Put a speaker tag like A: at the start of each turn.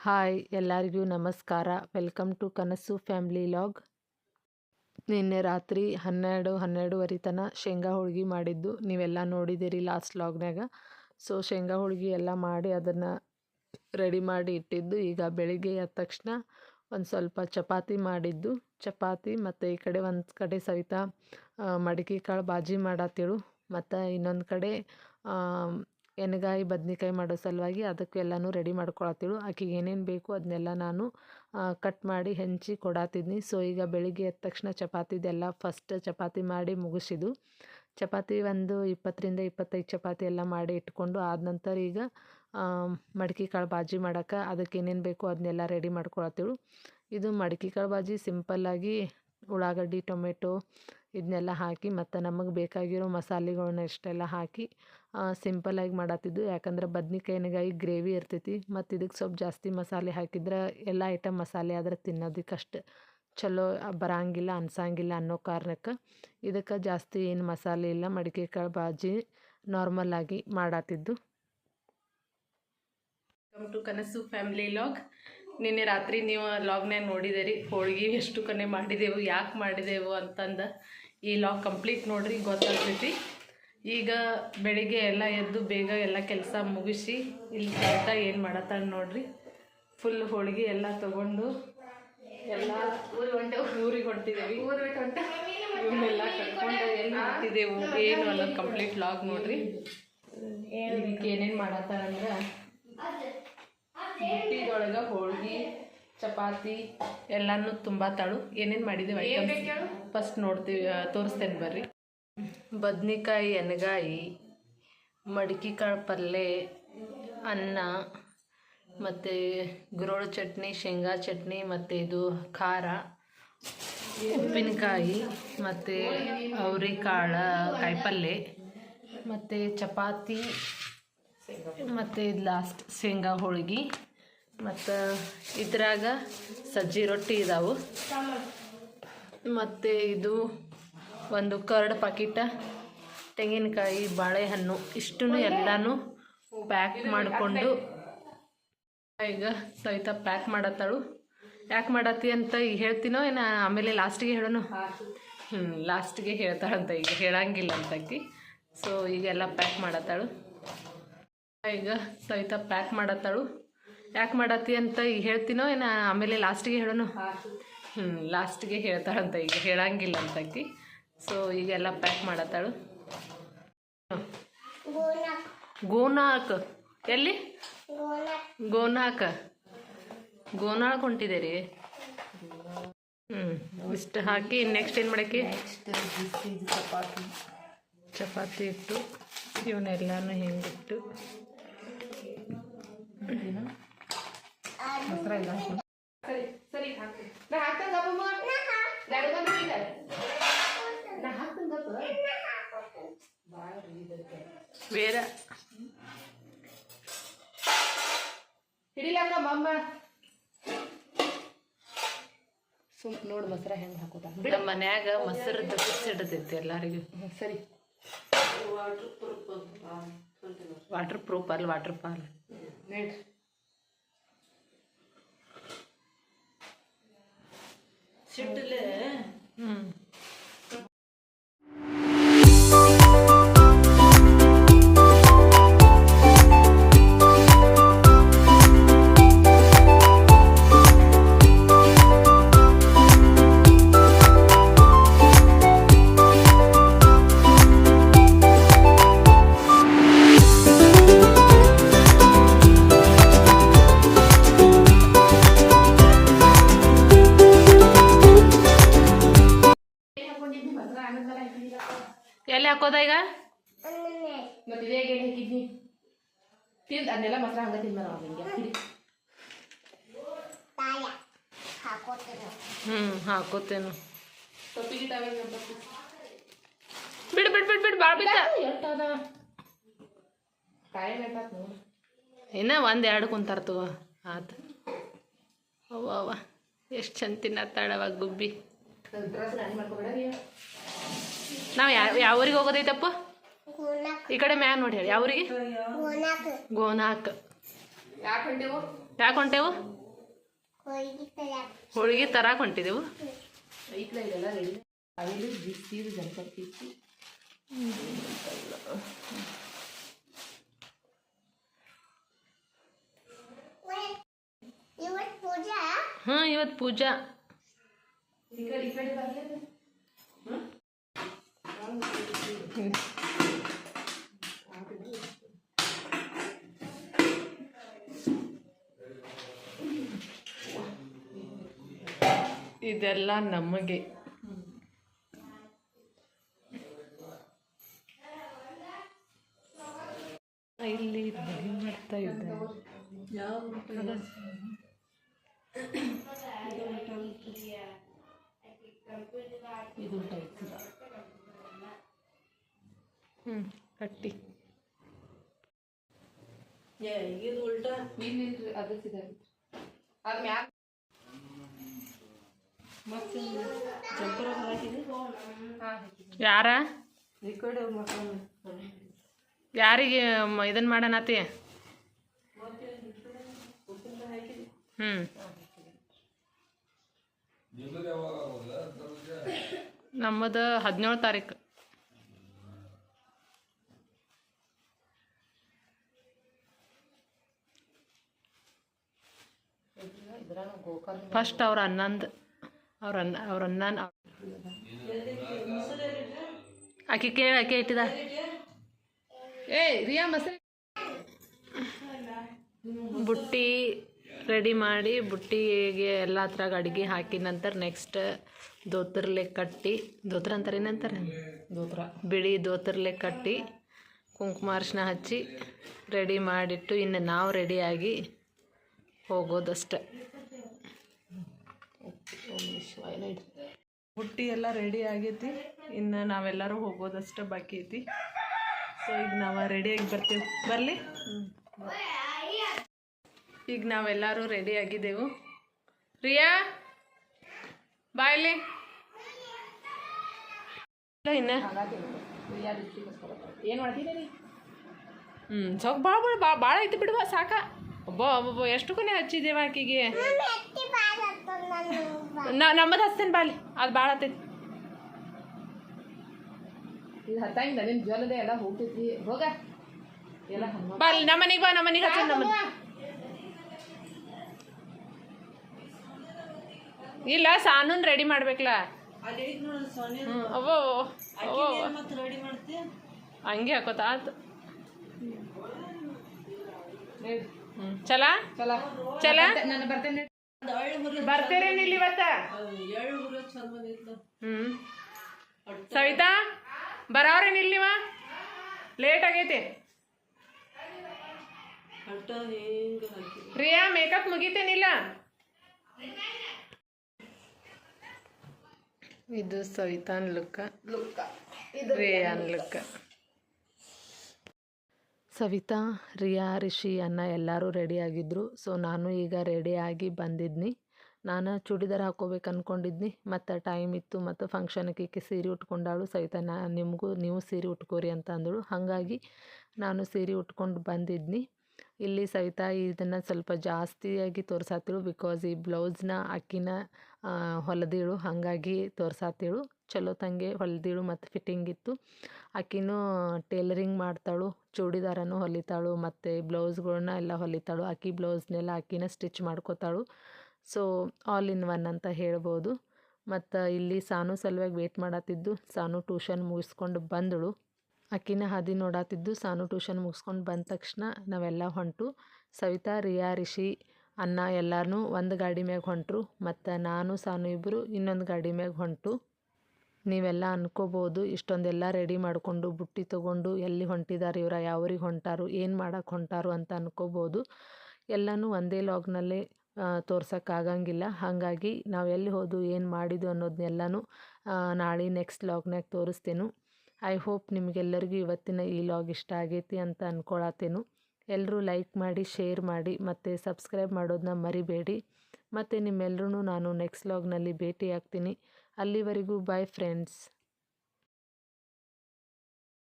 A: Hi, ಎಲ್ಲರಿಗೂ ನಮಸ್ಕಾರ. Welcome to Kanasu family log. ನಿನ್ನೆ ರಾತ್ರಿ ಹನ್ನೆರಡು, ಹನ್ನೆರಡುವರೆ ತನ ಶೇಂಗಾ ಹೋಳ್ಗೆ ಮಾಡಿದ್ದು. ನೀವೆಲ್ಲ ನೋಡಿದ್ದೀರಿ ಲಾಸ್ಟ್ ಲಾಗ್ನಾಗ ಸೊ, ಶೇಂಗಾ ಹೋಳ್ಗೆ ಎಲ್ಲ ಮಾಡಿ ಅದನ್ನು ರೆಡಿ ಮಾಡಿ ಇಟ್ಟಿದ್ದು. ಈಗ ಬೆಳಿಗ್ಗೆ ಎದ್ದ ತಕ್ಷಣ ಒಂದು ಸ್ವಲ್ಪ ಚಪಾತಿ ಮಾಡಿದ್ದು. ಚಪಾತಿ ಮತ್ತು ಈ ಕಡೆ ಒಂದು ಕಡೆ ಸವಿತಾ ಮಡಿಕೆ ಕಾಳು ಬಾಜಿ ಮಾಡತ್ತಿಳು ಮತ್ತು ಇನ್ನೊಂದು ಕಡೆ ಎಣ್ಗಾಯಿ, ಬದ್ನಿಕಾಯಿ ಮಾಡೋ ಸಲುವಾಗಿ ಅದಕ್ಕೆಲ್ಲನೂ ರೆಡಿ ಮಾಡ್ಕೊಳತ್ತಿಳು. ಆಕಿಗೆ ಏನೇನು ಬೇಕು ಅದನ್ನೆಲ್ಲ ನಾನು ಕಟ್ ಮಾಡಿ ಹೆಂಚಿ ಕೊಡತ್ತಿದ್ನಿ ಸೊ ಈಗ ಬೆಳಿಗ್ಗೆ ಎದ್ದ ತಕ್ಷಣ ಚಪಾತಿದೆಲ್ಲ ಫಸ್ಟ್ ಚಪಾತಿ ಮಾಡಿ ಮುಗಿಸಿದು ಚಪಾತಿ ಒಂದು ಇಪ್ಪತ್ತರಿಂದ ಇಪ್ಪತ್ತೈದು ಚಪಾತಿ ಎಲ್ಲ ಮಾಡಿ ಇಟ್ಕೊಂಡು ಆದ ನಂತರ ಈಗ ಮಡ್ಕೆ ಕಾಳು ಬಾಜಿ ಮಾಡೋಕ್ಕೆ ಅದಕ್ಕೆ ಏನೇನು ಬೇಕು ಅದನ್ನೆಲ್ಲ ರೆಡಿ ಮಾಡ್ಕೊಳತ್ತಿಳು. ಇದು ಮಡ್ಕೆ ಕಾಳು ಬಾಜಿ ಸಿಂಪಲ್ಲಾಗಿ ಉಳ್ಳಾಗಡ್ಡಿ, ಟೊಮೆಟೊ ಇದನ್ನೆಲ್ಲ ಹಾಕಿ ಮತ್ತು ನಮಗೆ ಬೇಕಾಗಿರೋ ಮಸಾಲೆಗಳನ್ನ ಇಷ್ಟೆಲ್ಲ ಹಾಕಿ ಸಿಂಪಲಾಗಿ ಮಾಡತ್ತಿದ್ದು. ಯಾಕಂದ್ರೆ ಬದ್ನಿಕಾಯಿನಗಾಯಿ ಗ್ರೇವಿ ಇರ್ತೈತಿ. ಮತ್ತು ಇದಕ್ಕೆ ಸ್ವಲ್ಪ ಜಾಸ್ತಿ ಮಸಾಲೆ ಹಾಕಿದ್ರೆ ಎಲ್ಲ ಐಟಮ್ ಮಸಾಲೆ ಆದ್ರೆ ತಿನ್ನೋದಕ್ಕಷ್ಟು ಚಲೋ ಬರಂಗಿಲ್ಲ, ಅನ್ಸಂಗಿಲ್ಲ ಅನ್ನೋ ಕಾರಣಕ್ಕೆ ಇದಕ್ಕೆ ಜಾಸ್ತಿ ಏನು ಮಸಾಲೆ ಇಲ್ಲ. ಮಡಿಕೆ ಕಾಳು ಬಾಜಿ ನಾರ್ಮಲ್ಲಾಗಿ ಮಾಡತ್ತಿದ್ದು. ಟು ಕನಸು ಫ್ಯಾಮಿಲಿ ಲಾಗ್ ನಿನ್ನೆ ರಾತ್ರಿ ನೀವು ಲಾಗ್ನಾಗ ನೋಡಿದಿರಿ ಹೋಳ್ಗೆ ಎಷ್ಟು ಕನೆ ಮಾಡಿದೆವು ಯಾಕೆ ಮಾಡಿದೆವು ಅಂತಂದು ಈ ಲಾಗ್ ಕಂಪ್ಲೀಟ್ ನೋಡ್ರಿ ಗೊತ್ತಾಗ್ತೈತಿ. ಈಗ ಬೆಳಿಗ್ಗೆ ಎಲ್ಲ ಎದ್ದು ಬೇಗ ಎಲ್ಲ ಕೆಲಸ ಮುಗಿಸಿ ಇಲ್ಲಿ ಕರೆಕ್ಟ ಏನು ಮಾಡತ್ತಾಳೆ ನೋಡ್ರಿ. ಫುಲ್ ಹೋಳಿಗೆ ಎಲ್ಲ ತಗೊಂಡು ಎಲ್ಲ ಊರಿಗೆ ಹೊಂಟೆ. ಊರಿಗೆ ಹೊಂಟಿದ್ದೀವಿ ಇವನ್ನೆಲ್ಲ ಕಟ್ಕೊಂಡು ಎಲ್ಲಿ ಹೊಂಟಿದೆವು ಏನು ಅನ್ನೋದು ಕಂಪ್ಲೀಟ್ ಲಾಗ್ ನೋಡ್ರಿ. ಇದಕ್ಕೆ ಏನೇನು ಮಾಡತ್ತಾಳಂದ್ರೆ ಬುಟ್ಟಿದೊಳಗೆ ಹೋಳ್ಗಿ ಚಪಾತಿ ಎಲ್ಲನೂ ತುಂಬಾತಾಳು ಏನೇನು ಮಾಡಿದ್ದೀವಿ ಐಟಮ್ಸ್ ಫಸ್ಟ್ ನೋಡ್ತೀವಿ ತೋರಿಸ್ತೇನೆ ಬರ್ರಿ. ಬದ್ನಿಕಾಯಿ ಎನಗಾಯಿ ಮಡಿಕೆ ಕಾಳು ಪಲ್ಯ ಅನ್ನ ಮತ್ತು ಗುರೋಳು ಚಟ್ನಿ ಶೇಂಗಾ ಚಟ್ನಿ ಮತ್ತು ಇದು ಖಾರ ಉಪ್ಪಿನಕಾಯಿ ಮತ್ತು ಕಾಯಿ ಕಾಯಿಪಲ್ಯ ಮತ್ತು ಚಪಾತಿ ಮತ್ತು ಇದು ಲಾಸ್ಟ್ ಶೇಂಗಾ ಹೋಳ್ಗೆ. ಮತ್ತು ಇದ್ರಾಗ ಸಜ್ಜಿ ರೊಟ್ಟಿ ಇದಾವೆ. ಮತ್ತು ಇದು ಒಂದು ಕರ್ಡ್ ಪಾಕಿಟ, ತೆಂಗಿನಕಾಯಿ, ಬಾಳೆಹಣ್ಣು ಇಷ್ಟೂ ಎಲ್ಲನೂ ಪ್ಯಾಕ್ ಮಾಡಿಕೊಂಡು ಈಗ ಸವಿತ ಪ್ಯಾಕ್ ಮಾಡತ್ತಾಳು. ಯಾಕೆ ಮಾಡತ್ತಿ ಅಂತ ಈಗ ಹೇಳ್ತೀನೋ ಏನು ಆಮೇಲೆ ಲಾಸ್ಟಿಗೆ ಹೇಳೋನು? ಹ್ಞೂ ಲಾಸ್ಟಿಗೆ ಹೇಳ್ತಾಳಂತ, ಈಗ ಹೇಳಂಗಿಲ್ಲ ಅಂತ ಅಕ್ಕಿ ಸೊ ಈಗೆಲ್ಲ ಪ್ಯಾಕ್ ಮಾಡತ್ತಾಳು. ಈಗ ಸವಿತ ಪ್ಯಾಕ್ ಮಾಡತ್ತಾಳು. ಯಾಕೆ ಮಾಡತ್ತಿ ಅಂತ ಈಗ ಹೇಳ್ತೀನೋ ಏನು? ಆಮೇಲೆ ಲಾಸ್ಟಿಗೆ ಹೇಳೋನು. ಹ್ಞೂ ಲಾಸ್ಟಿಗೆ ಹೇಳ್ತಾಳಂತ ಈಗ ಹೇಳಂಗಿಲ್ಲ ಅಂತ ಅಕ್ಕಿ ಸೊ ಈಗೆಲ್ಲ ಪ್ಯಾಕ್ ಮಾಡತ್ತಾಳು. ಗೋನಾಕ್. ಎಲ್ಲಿ? ಗೋನಾಕ. ಗೋನಾಳ್ ಹೊಂಟಿದೆ ಹ್ಞೂ ಇಷ್ಟು ಹಾಕಿ ನೆಕ್ಸ್ಟ್ ಏನು ಮಾಡಕ್ಕೆ
B: ಚಪಾತಿ.
A: ಚಪಾತಿ ಇಟ್ಟು ಇವನ್ನೆಲ್ಲನೂ ಹಿಂಗಿಟ್ಟು
B: ಮೊಸರ ಇಲ್ಲ
A: ಸರಿ ಸರಿ ಹಾಕ್ತೀನಿ. ನಾ ಹಾಕ್ತಂಗ ಅಪ್ಪಮ್ಮ ಎರಡು ಗಂಟೆ ಇದೆ ನಾ ಹಾಕ್ತಂಗ ಬೇರೆ. ಹಿಡಿಲಕ್ಕ ಮಮ್ಮ
B: ಸುಮ್ ನೋಡಿ ಮೊಸರ ಹೆಂಗೆ ಹಾಕೋದ
A: ನಮ್ಮ ಮನ್ಯಾಗ ಮೊಸರದ ಇಡತೈತಿ ಎಲ್ಲರಿಗೂ.
B: ಸರಿ.
A: ವಾಟರ್ ಪ್ರೂಫ್ ಅಲ್ಲ ವಾಟರ್ ಪಾಲ್.
B: ನೋಡ್ರಿ
A: ಎಲ್ಲಿ ಹಾಕೋದ ಈಗ?
B: ಮತ್ತೆ ಇದೇ ಹೇಗೆ ಹಾಕಿದ್ನಿ. ತಿಂದ ಅದನ್ನೆಲ್ಲ ಮಾತ್ರ ಹಂಗೆ ತಿಂದ ನಾವು ಹಿಡಿ
A: ಹ್ಞೂ ಹಾಕೋತೇನು. ಬಿಡು ಬಿಡು ಬಿಡು ಬಿಡು ಭಾಳ ಬಿದ್ದ.
B: ಎಷ್ಟದ ಟೈಮ್ ಎಷ್ಟಾತ್ ನೋಡಿ.
A: ಇನ್ನ ಒಂದು ಎರಡು ಕುಂತಾರ ತಗೋ. ಆತು. ಅವ್ವ ಅವ್ವ. ಎಷ್ಟು ಚಂದ ತಿನ್ನತ್ತಾಳವ ಗುಬ್ಬಿ
B: ನನ್ನ ಡ್ರೆಸ್ ರೆಡಿ ಮಾಡ್ಕೊಬೇಡ
A: ನಾವು ಯಾವ ಯಾವ ಊರಿಗೆ ಹೋಗೋದೈತಪ್ಪ? ಈ ಕಡೆ ಮ್ಯಾಗ ನೋಡಿ ಹೇಳಿ. ಯಾವ ಊರಿಗೆ? ಗೋನಾಕ್.
B: ಯಾಕೆ ಹೊಂಟೇವು?
A: ಯಾಕೆ ಹೊಂಟೇವು? ಹೋಳಿಗೆ ತರಾಕ್. ಹೊಂಟಿದೆವು. ಹಾಂ ಇವತ್ತು ಪೂಜಾ
B: ಈ ಕಡೆ ಈ ಕಡೆ ಬರ್ಲಿಲ್ಲ
A: ಇದೆಲ್ಲ ನಮಗೆ. ಇಲ್ಲಿ ಮಾಡ್ತಾ ಇದ್ದಾರೆ?
B: ಇದು.
A: ಹ್ಞೂ ಕಟ್ಟಿ
B: ಇಲ್ಲಿಲ್ರಿ ಅದು ಸಿದ ಅದು ಮ್ಯಾಲ ಮತ್ತೆ ಜಂಪರ ಹಾಕಿದೆ. ಹಾಂ.
A: ಯಾರ? ಯಾರಿಗೆ ಇದನ್ನು ಮಾಡೋಣತಿ ಹ್ಞೂ ನಮ್ಮದು ಹದಿನೇಳು ತಾರೀಕು. ಫಸ್ಟ್ ಅವ್ರ ಅನ್ನಂದು ಅವ್ರ ಅನ್ನ ಅವ್ರ ಅನ್ನ ಆಕೆ ಕೇಳಿ ಆಕೆ ಇಟ್ಟಿದ. ಏ ರಿಯಾ ಮಸರಿ. ಬುಟ್ಟಿ ರೆಡಿ ಮಾಡಿ ಬುಟ್ಟಿಗೆ ಎಲ್ಲ ಹತ್ರಾಗ ಅಡುಗೆ ಹಾಕಿದ ನಂತರ ನೆಕ್ಸ್ಟ್ ದೋತ್ರಲೆ ಕಟ್ಟಿ ದೋತ್ರ ಅಂತಾರೆ ಏನಂತಾರೆ
B: ದೋತ್ರ.
A: ಬಿಳಿ ದೋತ್ರಲೆ ಕಟ್ಟಿ ಕುಂಕುಮ ಅರ್ಶನ ಹಚ್ಚಿ ರೆಡಿ ಮಾಡಿಟ್ಟು ಇನ್ನು ನಾವು ರೆಡಿಯಾಗಿ ಹೋಗೋದಷ್ಟೆ. ಬುಟ್ಟಿ ಎಲ್ಲ ರೆಡಿ ಆಗೈತಿ. ಇನ್ನು ನಾವೆಲ್ಲರೂ ಹೋಗೋದಷ್ಟೇ ಬಾಕಿ ಐತಿ. ಸೊ ಈಗ ನಾವು ರೆಡಿಯಾಗಿ ಬರ್ತೀವಿ. ಬರಲಿ? ಈಗ ನಾವೆಲ್ಲರೂ ರೆಡಿ ಆಗಿದ್ದೆವು. ರಿಯಾ ಬಾಯ್ಲಿ ಇನ್ನು. ಹ್ಞೂ ಸ್ವಲ್ಪ ಭಾಳ ಭಾಳ ಭಾಳ ಐತಿ ಬಿಡುವ ಸಾಕ. ಒಬ್ಬ ಒಬ್ಬ ಎಷ್ಟು ಕೊನೆ ಹಚ್ಚಿದ್ದೇವ ಆಕಿಗೆ? ನಮ್ಮದು ಹಸ್ತೇನೆ ಬಾಲಿ. ಅದು ಭಾಳ ಹತ್ತೈತಿ
B: ಇದು ಹತ್ತಂಗಿಲ್ಲ ಜ್ವಲದೆ ಎಲ್ಲ ಹೋಗ್ತೈತಿ. ಹೋಗ. ಎಲ್ಲ ಹನುಮ
A: ಬಾಲಿ ನಮ್ಮ ಮನೆಗೆ ಬಾ ನಮ್ಮ ಮನೆಗೆ ಹಚ್ಚ ನಮ್ಮ ಇಲ್ಲ ಸಾನೂನ್ ರೆಡಿ ಮಾಡ್ಬೇಕಲ್ಲ ಹಂಗೆ ಹಾಕೋತ ಆತು. ಚಲ?
B: ಚಲ.
A: ಚಲ?
B: ನಾನು ಬರ್ತೇನೆ
A: ಬರ್ತೀರೇನಿಲ್ಲ ಇವತ್ತ? ಹ್ಞೂ ಸವಿತಾ ಬರವ್ರೇನು ಇಲ್ಲಿವ ಲೇಟ್ ಆಗೈತೆ. ರಿಯಾ ಮೇಕಪ್ ಮುಗಿತೇನಿಲ್ಲ ಇದು ಸವಿತಾನ್ ಲುಕ್ಕ ರಿಯಾನ್ ಲುಕ್ಕ ಸವಿತಾ, ರಿಯಾ, ರಿಷಿ, ಅನ್ನ ಎಲ್ಲರೂ ರೆಡಿಯಾಗಿದ್ದರು ಸೊ ನಾನು ಈಗ ರೆಡಿಯಾಗಿ ಬಂದಿದ್ನಿ. ನಾನು ಚೂಡಿದಾರ್ ಹಾಕೋಬೇಕು ಅಂದ್ಕೊಂಡಿದ್ನಿ ಮತ್ತು ಟೈಮ್ ಇತ್ತು. ಮತ್ತು ಫಂಕ್ಷನ್ಗೆ ಈಕೆ ಸೀರೆ ಉಟ್ಕೊಂಡಾಳು. ಸವಿತಾ, ನಾ, ನಿಮಗೂ ನೀವು ಸೀರೆ ಉಟ್ಕೋರಿ ಅಂತ ಅಂದಳು. ಹಾಗಾಗಿ ನಾನು ಸೀರೆ ಉಟ್ಕೊಂಡು ಬಂದಿದ್ನಿ. ಇಲ್ಲಿ ಸವಿತಾ ಇದನ್ನು ಸ್ವಲ್ಪ ಜಾಸ್ತಿಯಾಗಿ ತೋರ್ಸಾತಿಳು ಬಿಕಾಸ್ ಈ ಬ್ಲೌಸ್ನ ಅಕ್ಕಿನ ಹೊಲದಿಳು. ಹಾಗಾಗಿ ತೋರ್ಸಾತಿಳು. ಚಲೋ ತಂಗೆ, ಹೊಲ್ದಿಳು ಮತ್ತು ಫಿಟ್ಟಿಂಗ್ ಇತ್ತು. ಆಕಿನೂ ಟೇಲರಿಂಗ್ ಮಾಡ್ತಾಳು, ಚೂಡಿದಾರನು ಹೊಲಿತಾಳು, ಮತ್ತು ಬ್ಲೌಸ್ಗಳನ್ನ ಎಲ್ಲ ಹೊಲಿತಾಳು. ಆಕಿ ಬ್ಲೌಸ್ನೆಲ್ಲ ಆಕಿನ ಸ್ಟಿಚ್ ಮಾಡ್ಕೋತಾಳು. ಸೊ ಆಲ್ ಇನ್ ಒನ್ ಅಂತ ಹೇಳ್ಬೋದು. ಮತ್ತು ಇಲ್ಲಿ ಸಾನು ಸಲುವಾಗಿ ವೇಟ್ ಮಾಡತ್ತಿದ್ದು ಸಾನು ಟ್ಯೂಷನ್ ಮುಗಿಸ್ಕೊಂಡು ಬಂದಳು. ಆಕಿನ ಹಾದಿ ನೋಡಾತಿದ್ದು, ಸಾನು ಟ್ಯೂಷನ್ ಮುಗಿಸ್ಕೊಂಡು ಬಂದ ತಕ್ಷಣ ನಾವೆಲ್ಲ ಹೊಂಟು ಸವಿತಾ, ರಿಯಾ, ರಿಷಿ ಅನ್ನ ಎಲ್ಲರೂ ಒಂದು ಗಾಡಿ ಮ್ಯಾಗ ಹೊಂಟ್ರು. ಮತ್ತು ನಾನು, ಸಾನು ಇಬ್ಬರು ಇನ್ನೊಂದು ಗಾಡಿ ಮ್ಯಾಗ ಹೊಂಟು ನೀವೆಲ್ಲ ಅನ್ಕೋಬೋದು, ಇಷ್ಟೊಂದೆಲ್ಲ ರೆಡಿ ಮಾಡಿಕೊಂಡು ಬುಟ್ಟಿ ತಗೊಂಡು ಎಲ್ಲಿ ಹೊಂಟಿದ್ದಾರೆ ಇವರ, ಯಾವ್ರಿಗೆ ಹೊಂಟಾರು, ಏನು ಮಾಡೋಕ್ಕೆ ಹೊಂಟಾರು ಅಂತ ಅನ್ಕೋಬೋದು. ಎಲ್ಲನೂ ಒಂದೇ ಲಾಗ್ನಲ್ಲೇ ತೋರ್ಸೋಕ್ಕಾಗಂಗಿಲ್ಲ ಹಾಗಾಗಿ ನಾವು ಎಲ್ಲಿ ಹೋದು, ಏನು ಮಾಡಿದ್ದು ಅನ್ನೋದನ್ನೆಲ್ಲನೂ ನಾಳೆ ನೆಕ್ಸ್ಟ್ ಲಾಗ್ನಾಗ ತೋರಿಸ್ತೇನು. ಐ ಹೋಪ್ ನಿಮಗೆಲ್ಲರಿಗೂ ಇವತ್ತಿನ ಈ ಲಾಗ್ ಇಷ್ಟ ಆಗೈತಿ ಅಂತ ಅಂದ್ಕೊಳತ್ತೇನು ಎಲ್ಲರೂ ಲೈಕ್ ಮಾಡಿ ಶೇರ್ ಮಾಡಿ, ಮತ್ತು ಸಬ್ಸ್ಕ್ರೈಬ್ ಮಾಡೋದನ್ನ ಮರಿಬೇಡಿ. ಮತ್ತು ನಿಮ್ಮೆಲ್ಲರೂ ನಾನು ನೆಕ್ಸ್ಟ್ ಲಾಗ್ನಲ್ಲಿ ಭೇಟಿ ಆಗ್ತೀನಿ ಅಲ್ಲಿವರೆಗೂ ಬಾಯ್ ಫ್ರೆಂಡ್ಸ್